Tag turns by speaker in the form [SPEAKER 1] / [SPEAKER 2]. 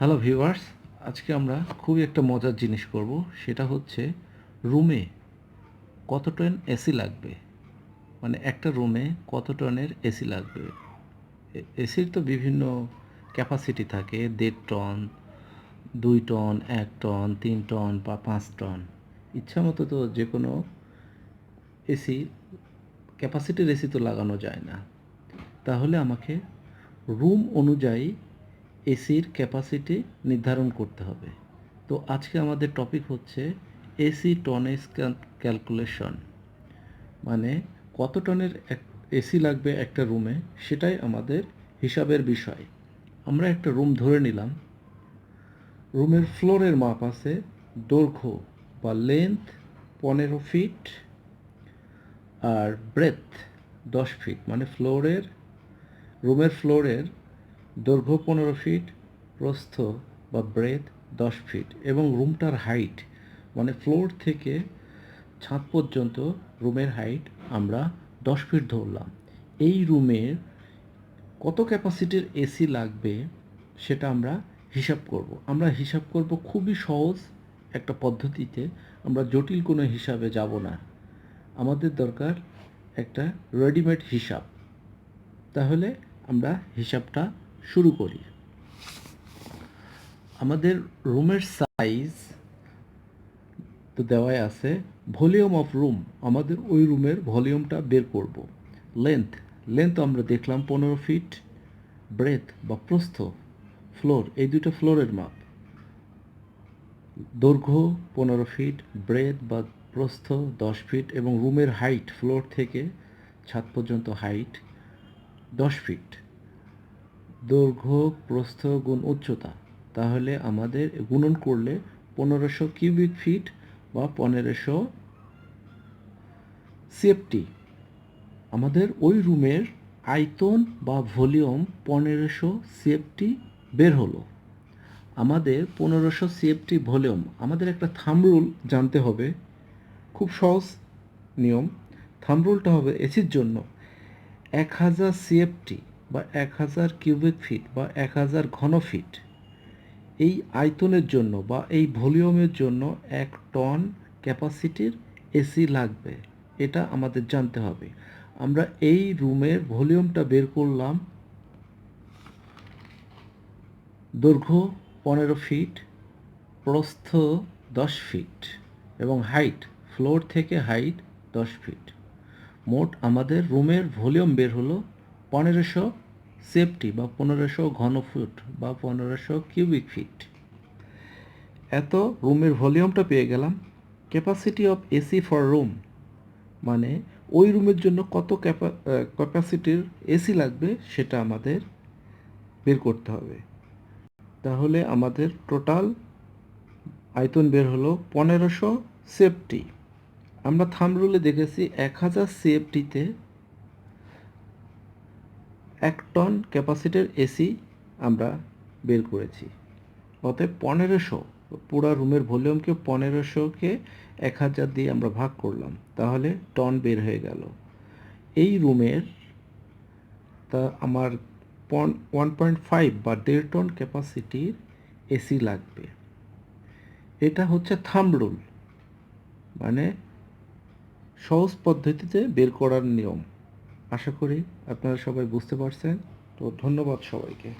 [SPEAKER 1] Hello viewers আজকে আমরা খুবই একটা মজার জিনিস করব। সেটা হচ্ছে রুমে কত টন এসি লাগবে? মানে একটা রুমে কত টনের এসি লাগবে? এসির তো বিভিন্ন ক্যাপাসিটি থাকে। দেড় টন, দুই টন, এক টন, তিন টন বা পাঁচ টন। ইচ্ছা মতো তো যে কোনো এসি ক্যাপাসিটির এসি তো লাগানো যায় না। তাহলে আমাকে রুম অনুযায়ী এসির ক্যাপাসিটি নির্ধারণ করতে হবে। তো আজকে আমাদের টপিক হচ্ছে এসি টনেজ ক্যালকুলেশন। মানে কত টনের এসি লাগবে একটা রুমে, সেটাই আমাদের হিসাবের বিষয়। আমরা একটা রুম ধরে নিলাম। রুমের ফ্লোরের মাপ আছে দৈর্ঘ্য বা লেন্থ পনেরো ফিট আর ব্রেথ দশ ফিট মানে ফ্লোরের, রুমের ফ্লোরের দৈর্ঘ্য পনেরো ফিট প্রস্থ বা ব্রেথ দশ ফিট এবং রুমটার হাইট মানে ফ্লোর থেকে ছাদ পর্যন্ত রুমের হাইট আমরা দশ ফিট ধরলাম। এই রুমের কত ক্যাপাসিটির এসি লাগবে সেটা আমরা হিসাব করব। আমরা হিসাব করব খুবই সহজ একটা পদ্ধতিতে, আমরা জটিল কোনো হিসাবে যাব না। আমাদের দরকার একটা রেডিমেড হিসাব। তাহলে আমরা হিসাবটা শুরু করি। আমাদের রুমের সাইজ তো দেওয়াই আছে ভলিউম অফ রুম আমাদের ওই রুমের ভলিউমটা বের করব। লেন্থ লেন্থ আমরা দেখলাম পনেরো ফিট ব্রেথ বা প্রস্থ ফ্লোর এই দুটো ফ্লোরের মাপ দৈর্ঘ্য পনেরো ফিট ব্রেথ বা প্রস্থ দশ ফিট এবং রুমের হাইট ফ্লোর থেকে ছাদ পর্যন্ত হাইট দশ ফিট দৈর্ঘ্য, প্রস্থ, গুণ উচ্চতা। তাহলে আমাদের গুণন করলে পনেরোশো কিউবিক ফিট বা পনেরোশো সেফটি। আমাদের ওই রুমের আয়তন বা ভলিউম পনেরোশো সেফটি বের হলো। আমাদের পনেরোশো সিএফটি ভলিউম, আমাদের একটা থামরুল জানতে হবে। খুব সহজ নিয়ম। থাম রুলটা হবে এসির জন্য। এক হাজার সিএফটি বা এক হাজার কিউবিক ফিট বা এক হাজার ঘন ফিট এই আয়তনের জন্য বা এই ভলিউমের জন্য এক টন ক্যাপাসিটির এসি লাগবে। এটা আমাদের জানতে হবে। আমরা এই রুমের ভলিউমটা বের করলাম। দৈর্ঘ্য পনেরো ফিট প্রস্থ দশ ফিট এবং হাইট ফ্লোর থেকে হাইট দশ ফিট মোট আমাদের রুমের ভলিউম বের হলো পনেরোশো সেফটি বা পনেরোশো ঘনফুট বা পনেরোশো কিউবিক ফিট এত রুমের ভলিউমটা পেয়ে গেলাম। Capacity of AC for room মানে ওই রুমের জন্য কত ক্যাপাসিটির এসি লাগবে সেটা আমাদের বের করতে হবে। তাহলে আমাদের টোটাল আয়তন বের হলো পনেরোশো সেফটি। আমরা থাম রুলে দেখেছি এক হাজার সেফটিতে এক টন ক্যাপাসিটির এসি আমরা বের করেছি। অতএব পনেরোশো, পুরা রুমের ভলিউমকে পনেরোশোকে এক হাজার দিয়ে আমরা ভাগ করলাম, তাহলে টন বের হয়ে গেল। এই রুমের তা আমার ওয়ান পয়েন্ট ফাইভ বা দেড় টন ক্যাপাসিটির এসি লাগবে। এটা হচ্ছে থাম রুল মানে সহজ পদ্ধতিতে বের করার নিয়ম। আশা করি আপনারা সবাই বুঝতে পারছেন। তো ধন্যবাদ সবাইকে।